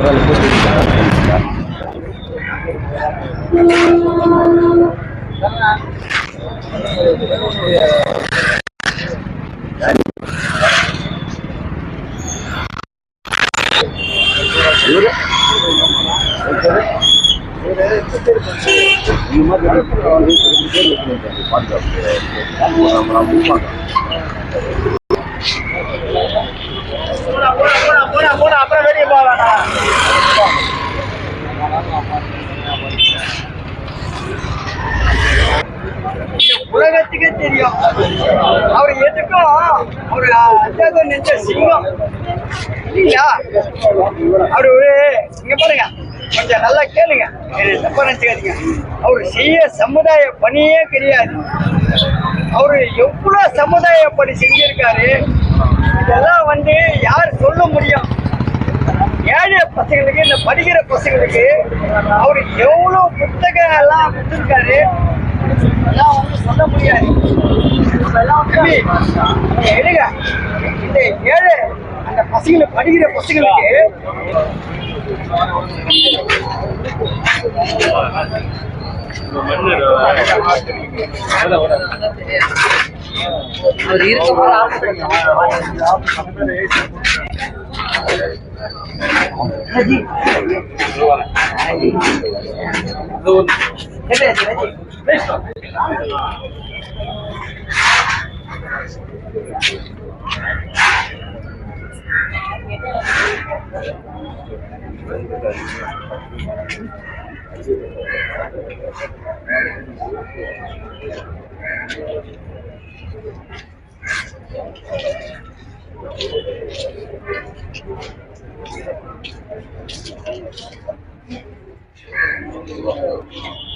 Thank. உலகத்துக்கே தெரியும். அவர் எதுக்கும் ஒரு அஜாத நெஞ்ச சிங்கம். இல்லையா? அவர் இங்க பாருங்க. கொஞ்சம் நல்லா கேளுங்க. என்ன தப்பா நினைச்சுக்காதீங்க. அவர் செய்ய சமுதாய பணியே கிடையாது. அவர் எவ்வளவு சமுதாய பணி செஞ்சிருக்காரு? இதெல்லாம் வந்து யார் சொல்ல முடியும்? ஏழை பசங்களுக்கு இந்த படிக்கிற பசங்களுக்கு அவர் எவ்வளவு புத்தகம் எல்லாம் கொடுத்துருக்காரு? அதெல்லாம் வந்து சொல்ல முடியாது இதெல்லாம் எடுங்க இந்த ஏழை. அந்த பசங்களுக்கு படிக்கிற பசங்களுக்கு அவர் 没事。